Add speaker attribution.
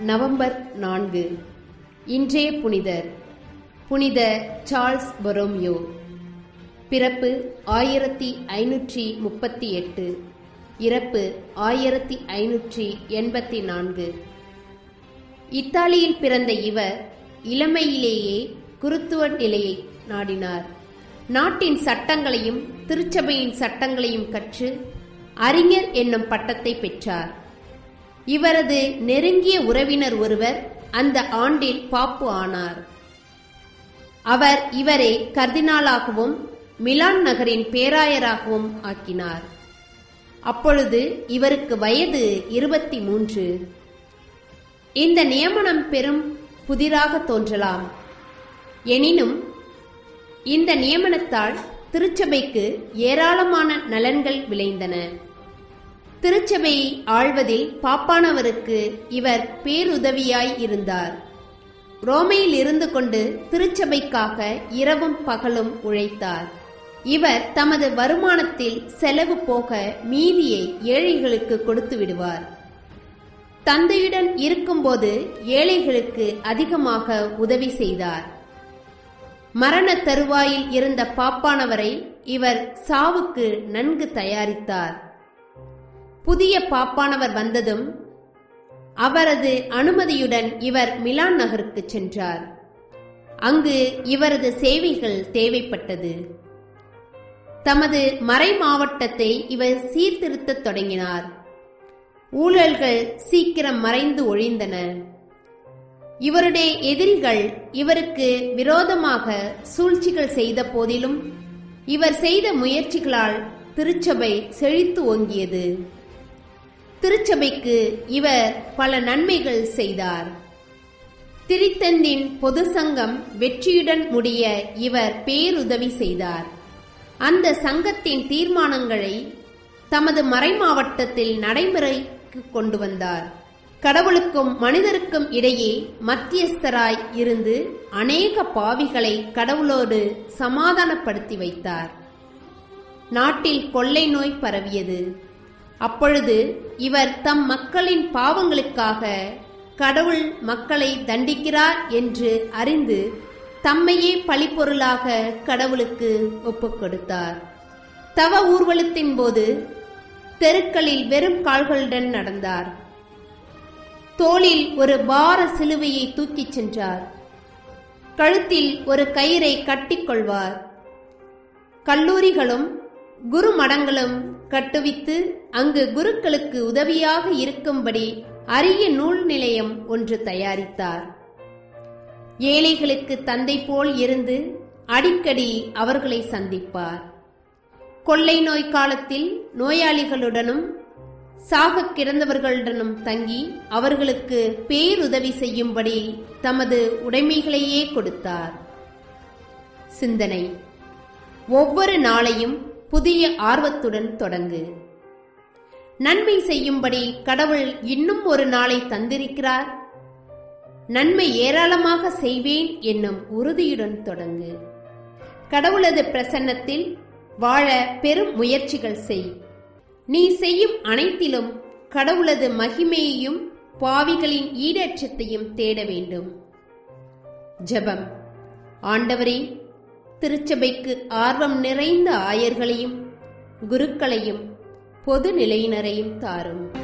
Speaker 1: November நான்கு. இன்றைய புனிதர். புனித சார்ல்ஸ் பொரோமியோ. பிறப்பு ஆயிரத்தி ஐநூற்றி முப்பத்தி எட்டு. இறப்பு ஆயிரத்தி ஐநூற்றி எண்பத்தி நான்கு. இத்தாலியில் பிறந்த இவர் இளமையிலேயே குருத்துவ நிலையை நாடினார். நாட்டின் சட்டங்களையும் திருச்சபையின் சட்டங்களையும் கற்று அறிஞர் என்னும் பட்டத்தை பெற்றார். இவரது நெருங்கிய உறவினர் ஒருவர் அந்த ஆண்டில் பாப்பு ஆனார். அவர் இவரை கர்தினாலாகவும் மிலான் நகரின் பேராயராகவும் ஆக்கினார். அப்பொழுது இவருக்கு வயது இருபத்தி மூன்று இந்த நியமனம் பெரும் புதிராக தோன்றலாம். எனினும் இந்த நியமனத்தால் திருச்சபைக்கு ஏராளமான நலன்கள் விளைந்தன. திருச்சபையை ஆழ்வதில் பாப்பானவருக்கு இவர் பேருதவியாய் இருந்தார். ரோமையில் இருந்து கொண்டு திருச்சபைக்காக இரவும் பகலும் உழைத்தார். இவர் தமது வருமானத்தில் செலவு போக மீதியை ஏழைகளுக்கு கொடுத்து விடுவார். தந்தையுடன் இருக்கும்போது ஏழைகளுக்கு அதிகமாக உதவி செய்தார். மரண தருவாயில் இருந்த பாப்பானவரை இவர் சாவுக்கு நன்கு தயாரித்தார். புதிய பாப்பானவர் வந்ததும் அவரது அனுமதியுடன் இவர் மிலான் நகருக்கு சென்றார். அங்கு இவரது சேவைகள் தேவைப்பட்டது. தமது மறை மாவட்டத்தை இவர் சீர்திருத்தத் தொடங்கினார். ஊழல்கள் சீக்கிரம் மறைந்து ஒழிந்தன. இவருடைய எதிரிகள் இவருக்கு விரோதமாக சூழ்ச்சிகள் செய்த போதிலும் இவர் செய்த முயற்சிகளால் திருச்சபை செழித்து ஓங்கியது. திருச்சபைக்கு இவர் பல நன்மைகள் செய்தார். திரித்தந்தின் பொது சங்கம் வெற்றியுடன் முடிய இவர் பேருதவி செய்தார். அந்த சங்கத்தின் தீர்மானங்களை தமது மறைமாவட்டத்தில் நடைமுறைக்கு கொண்டு வந்தார். கடவுளுக்கும் மனிதருக்கும் இடையே மத்தியஸ்தராய் இருந்து அநேக பாவிகளை கடவுளோடு சமாதானப்படுத்தி வைத்தார். நாட்டில் கொள்ளை நோய் பரவியது. அப்பொழுது இவர் தம் மக்களின் பாவங்களுக்காக கடவுள் மக்களை தண்டிக்கிறார் என்று அறிந்து தம்மையே பழிப்பொருளாக கடவுளுக்கு ஒப்புக் கொடுத்தார். தவ ஊர்வலத்தின் போது தெருக்களில் வெறும் கால்களுடன் நடந்தார். தோளில் ஒரு பார சிலுவையை தூக்கிச் சென்றார். கழுத்தில் ஒரு கயிறை கட்டிக்கொள்வார் கல்லூரிகளும் குருமடங்களும் கட்டுவித்து அங்கு குருக்களுக்கு உதவியாக இருக்கும்படி அரிய நூல் நிலையம் ஒன்று தயாரித்தார். ஏழைகளுக்கு தந்தை போல் இருந்து அடிக்கடி அவர்களை சந்திப்பார். கொள்ளை நோய் காலத்தில் நோயாளிகளுடனும் சாக கிடந்தவர்களுடனும் தங்கி அவர்களுக்கு பேருதவி செய்யும்படி தமது உடைமைகளையே கொடுத்தார். சிந்தனை. ஒவ்வொரு நாளையும் புதிய ஆர்வத்துடன் தொடங்கு. நன்மை செய்யும்படி கடவுள் இன்னும் ஒரு நாளை தந்திருக்கிறார். நன்மை ஏராளமாக செய்வேன் என்னும் உறுதியுடன் தொடங்கு. கடவுளது பிரசன்னத்தில் வாழ பெரும் முயற்சிகள் செய். நீ செய்யும் அனைத்திலும் கடவுளது மகிமையையும் பாவிகளின் ஈடேற்றத்தையும் தேட வேண்டும். ஜெபம். ஆண்டவரே திருச்சபைக்கு ஆர்வம் நிறைந்த ஆயர்களையும் குருக்களையும் பொது நிலையினரையும் தாரும்.